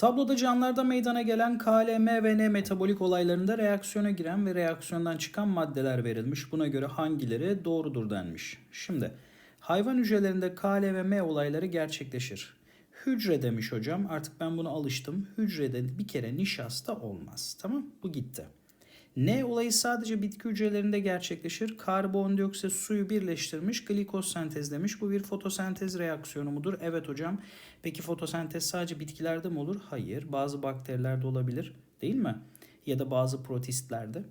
Tabloda canlılarda meydana gelen KLM ve N metabolik olaylarında reaksiyona giren ve reaksiyondan çıkan maddeler verilmiş. Buna göre hangileri doğrudur denmiş. Şimdi hayvan hücrelerinde K, L ve M olayları gerçekleşir. Hücre demiş hocam. Artık ben buna alıştım. Hücrede bir kere nişasta olmaz. Tamam? Bu gitti. Ne olayı sadece bitki hücrelerinde gerçekleşir. Karbondioksit suyu birleştirmiş, glikoz sentezlemiş. Bu bir fotosentez reaksiyonu mudur? Evet hocam. Peki fotosentez sadece bitkilerde mi olur? Hayır. Bazı bakterilerde olabilir. Değil mi? Ya da bazı protistlerde.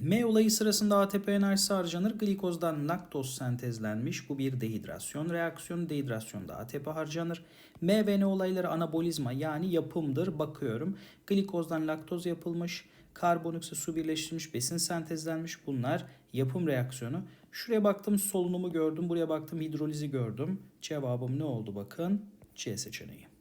M olayı sırasında ATP enerjisi harcanır. Glikozdan laktoz sentezlenmiş. Bu bir dehidrasyon reaksiyonu. Dehidrasyonda ATP harcanır. M ve N olayları anabolizma yani yapımdır. Bakıyorum. Glikozdan laktoz yapılmış. Karbonoksit su birleştirilmiş besin sentezlenmiş. Bunlar yapım reaksiyonu. Şuraya baktım solunumu gördüm. Buraya baktım hidrolizi gördüm. Cevabım ne oldu bakın? C seçeneği.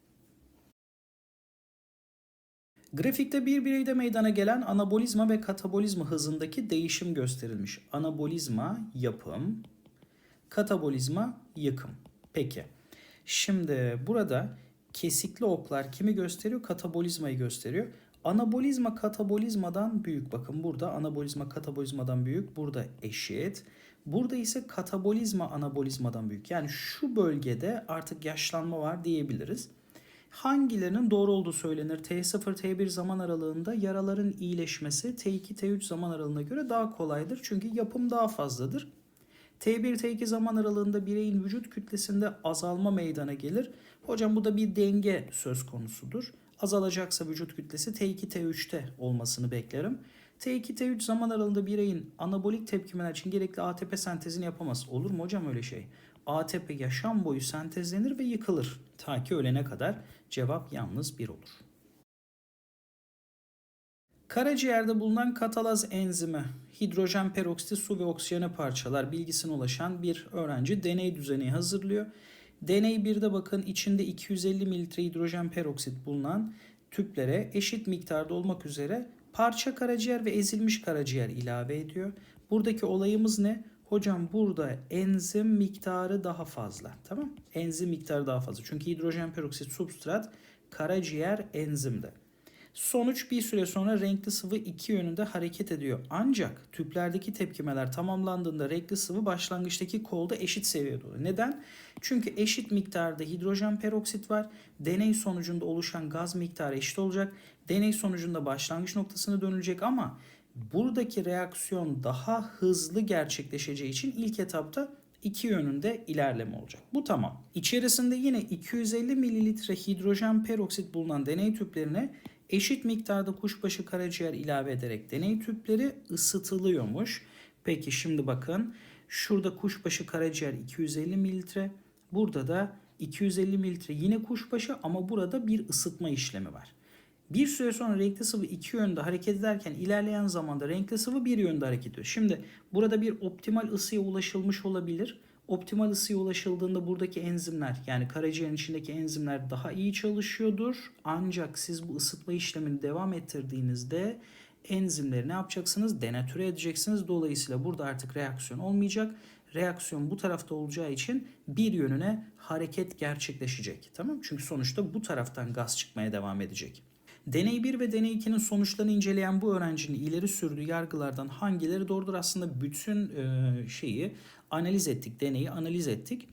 Grafikte bir bireyde meydana gelen anabolizma ve katabolizma hızındaki değişim gösterilmiş. Anabolizma yapım, katabolizma yıkım. Peki. Şimdi burada kesikli oklar kimi gösteriyor? Katabolizmayı gösteriyor. Anabolizma katabolizmadan büyük. Bakın burada anabolizma katabolizmadan büyük. Burada eşit. Burada ise katabolizma anabolizmadan büyük. Yani şu bölgede artık yaşlanma var diyebiliriz. Hangilerinin doğru olduğu söylenir? T0, T1 zaman aralığında yaraların iyileşmesi T2, T3 zaman aralığına göre daha kolaydır. Çünkü yapım daha fazladır. T1, T2 zaman aralığında bireyin vücut kütlesinde azalma meydana gelir. Hocam bu da bir denge söz konusudur. Azalacaksa vücut kütlesi T2, T3'te olmasını beklerim. T2, T3 zaman aralığında bireyin anabolik tepkimeler için gerekli ATP sentezini yapamaz. Olur mu hocam öyle şey? ATP yaşam boyu sentezlenir ve yıkılır. Ta ki ölene kadar cevap yalnız bir olur. Karaciğerde bulunan katalaz enzimi hidrojen peroksiti su ve oksijene parçalar bilgisine ulaşan bir öğrenci deney düzeni hazırlıyor. Deney 1'de bakın içinde 250 mililitre hidrojen peroksit bulunan tüplere eşit miktarda olmak üzere parça karaciğer ve ezilmiş karaciğer ilave ediyor. Buradaki olayımız ne? Hocam burada enzim miktarı daha fazla. Tamam? Enzim miktarı daha fazla. Çünkü hidrojen peroksit substrat karaciğer enzimde. Sonuç bir süre sonra renkli sıvı iki yönünde hareket ediyor. Ancak tüplerdeki tepkimeler tamamlandığında renkli sıvı başlangıçtaki kolda eşit seviyede oluyor. Neden? Çünkü eşit miktarda hidrojen peroksit var. Deney sonucunda oluşan gaz miktarı eşit olacak. Deney sonucunda başlangıç noktasına dönülecek ama buradaki reaksiyon daha hızlı gerçekleşeceği için ilk etapta iki yönünde ilerleme olacak. Bu tamam. İçerisinde yine 250 mililitre hidrojen peroksit bulunan deney tüplerine eşit miktarda kuşbaşı karaciğer ilave ederek deney tüpleri ısıtılıyormuş. Peki şimdi bakın şurada kuşbaşı karaciğer 250 mililitre. Burada da 250 mililitre yine kuşbaşı ama burada bir ısıtma işlemi var. Bir süre sonra renkli sıvı iki yönde hareket ederken ilerleyen zamanda renkli sıvı bir yönde hareket ediyor. Şimdi burada bir optimal ısıya ulaşılmış olabilir. Optimal ısıya ulaşıldığında buradaki enzimler yani karaciğerin içindeki enzimler daha iyi çalışıyordur. Ancak siz bu ısıtma işlemini devam ettirdiğinizde enzimleri ne yapacaksınız? Denatüre edeceksiniz. Dolayısıyla burada artık reaksiyon olmayacak. Reaksiyon bu tarafta olacağı için bir yönüne hareket gerçekleşecek. Tamam Çünkü sonuçta bu taraftan gaz çıkmaya devam edecek. Deney 1 ve deney 2'nin sonuçlarını inceleyen bu öğrencinin ileri sürdüğü yargılardan hangileri doğrudur? Aslında bütün e, şeyi analiz ettik, deneyi analiz ettik.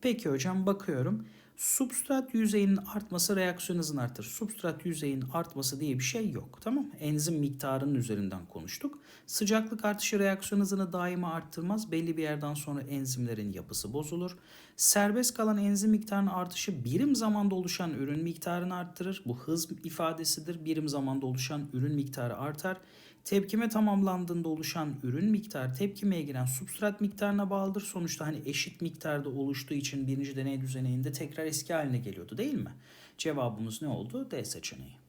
Peki hocam bakıyorum. Substrat yüzeyinin artması reaksiyon hızını artırır. Substrat yüzeyinin artması diye bir şey yok. Tamam Enzim miktarının üzerinden konuştuk. Sıcaklık artışı reaksiyon hızını daima arttırmaz. Belli bir yerden sonra enzimlerin yapısı bozulur. Serbest kalan enzim miktarının artışı birim zamanda oluşan ürün miktarını arttırır. Bu hız ifadesidir. Birim zamanda oluşan ürün miktarı artar. Tepkime tamamlandığında oluşan ürün miktarı tepkimeye giren substrat miktarına bağlıdır. Sonuçta hani eşit miktarda oluştuğu için birinci deney düzeninde tekrar eski haline geliyordu değil mi? Cevabımız ne oldu? D seçeneği.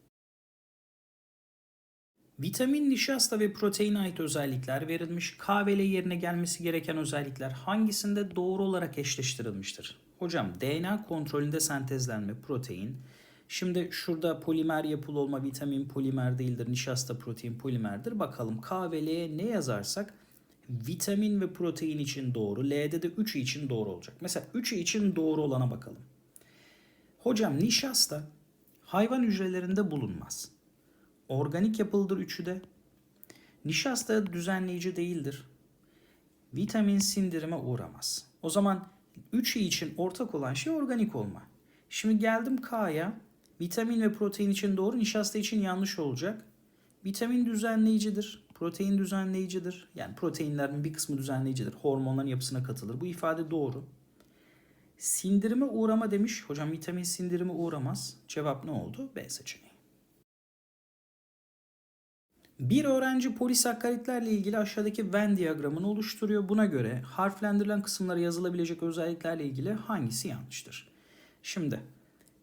Vitamin, nişasta ve proteine ait özellikler verilmiş. K ve L yerine gelmesi gereken özellikler hangisinde doğru olarak eşleştirilmiştir? Hocam DNA kontrolünde sentezlenme protein. Şimdi şurada polimer yapılı olma vitamin polimer değildir. Nişasta protein polimerdir. Bakalım K ve L'ye ne yazarsak vitamin ve protein için doğru. L'de de 3 için doğru olacak. Mesela 3 için doğru olana bakalım. Hocam nişasta Hayvan hücrelerinde bulunmaz. Organik yapılıdır üçü de. Nişasta düzenleyici değildir. Vitamin sindirime uğramaz. O zaman üçü için ortak olan şey organik olma. Şimdi geldim K'ya. Vitamin ve protein için doğru, nişasta için yanlış olacak. Vitamin düzenleyicidir. Protein düzenleyicidir. Yani proteinlerin bir kısmı düzenleyicidir. Hormonların yapısına katılır. Bu ifade doğru. Sindirime uğrama demiş. Hocam vitamin sindirime uğramaz. Cevap ne oldu? B seçeneği. Bir öğrenci polisakkaritlerle ilgili aşağıdaki Venn diyagramını oluşturuyor. Buna göre harflendirilen kısımlara yazılabilecek özelliklerle ilgili hangisi yanlıştır? Şimdi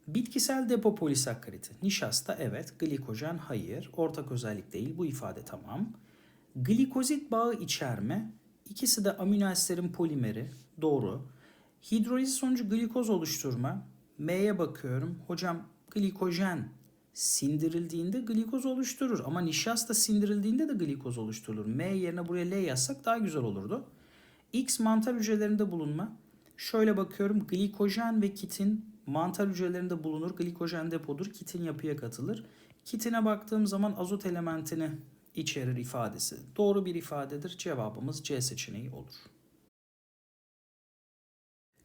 bitkisel depo polisakkariti. Nişasta evet, glikojen hayır, ortak özellik değil. Bu ifade tamam. Glikozit bağı içerme. İkisi de amino asitlerin polimeri. Doğru. Hidroliz sonucu glikoz oluşturma. M'ye bakıyorum. Hocam glikojen sindirildiğinde glikoz oluşturur. Ama nişasta sindirildiğinde de glikoz oluşturulur. M yerine buraya L yazsak daha güzel olurdu. X mantar hücrelerinde bulunma. Şöyle bakıyorum. Glikojen ve kitin mantar hücrelerinde bulunur. Glikojen depodur. Kitin yapıya katılır. Kitine baktığım zaman azot elementini içerir ifadesi. Doğru bir ifadedir. Cevabımız C seçeneği olur.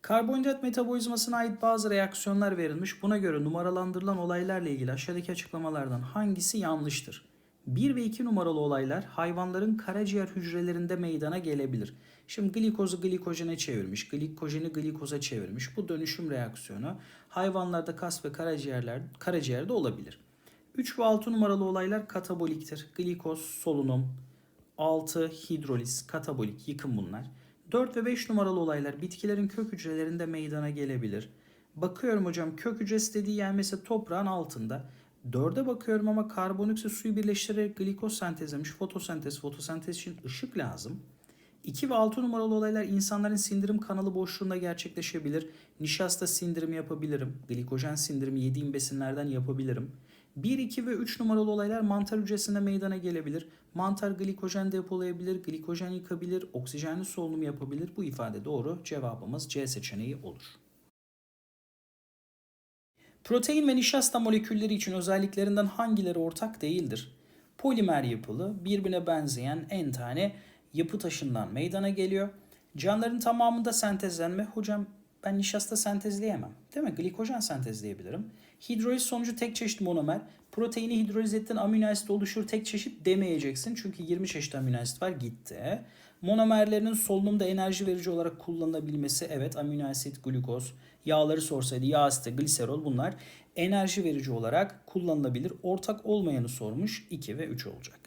Karbonhidrat metabolizmasına ait bazı reaksiyonlar verilmiş. Buna göre numaralandırılan olaylarla ilgili aşağıdaki açıklamalardan hangisi yanlıştır? 1 ve 2 numaralı olaylar hayvanların karaciğer hücrelerinde meydana gelebilir. Şimdi glikozu glikojene çevirmiş, glikojeni glikoza çevirmiş. Bu dönüşüm reaksiyonu hayvanlarda kas ve karaciğerler, karaciğerde olabilir. 3 ve 6 numaralı olaylar kataboliktir. Glikoz, solunum, 6 hidroliz, katabolik, yıkım bunlar. 4 ve 5 numaralı olaylar bitkilerin kök hücrelerinde meydana gelebilir. Bakıyorum hocam kök hücresi dediği yer mesela toprağın altında. 4'e bakıyorum ama karbondioksit suyu birleştirerek glikoz sentezlemiş. Fotosentez, fotosentez için ışık lazım. 2 ve 6 numaralı olaylar insanların sindirim kanalı boşluğunda gerçekleşebilir. Nişasta sindirimi yapabilirim. Glikojen sindirimi yediğim besinlerden yapabilirim. 1, 2 ve 3 numaralı olaylar mantar hücresinde meydana gelebilir. Mantar glikojen depolayabilir, glikojen yıkabilir, oksijenli solunum yapabilir. Bu ifade doğru. Cevabımız C seçeneği olur. Protein ve nişasta molekülleri için özelliklerinden hangileri ortak değildir? Polimer yapılı, birbirine benzeyen en tane yapı taşından meydana geliyor. Canlıların tamamında sentezlenme. Hocam ben nişasta sentezleyemem. Değil mi? Glikojen sentezleyebilirim. Hidroliz sonucu tek çeşit monomer. Proteini hidroliz ettiğin amino asit oluşur tek çeşit demeyeceksin. Çünkü 20 çeşit amino asit var gitti. Monomerlerinin solunumda enerji verici olarak kullanılabilmesi evet amino asit, glukoz, yağları sorsaydı yağ asiti, gliserol bunlar enerji verici olarak kullanılabilir. Ortak olmayanı sormuş 2 ve 3 olacak.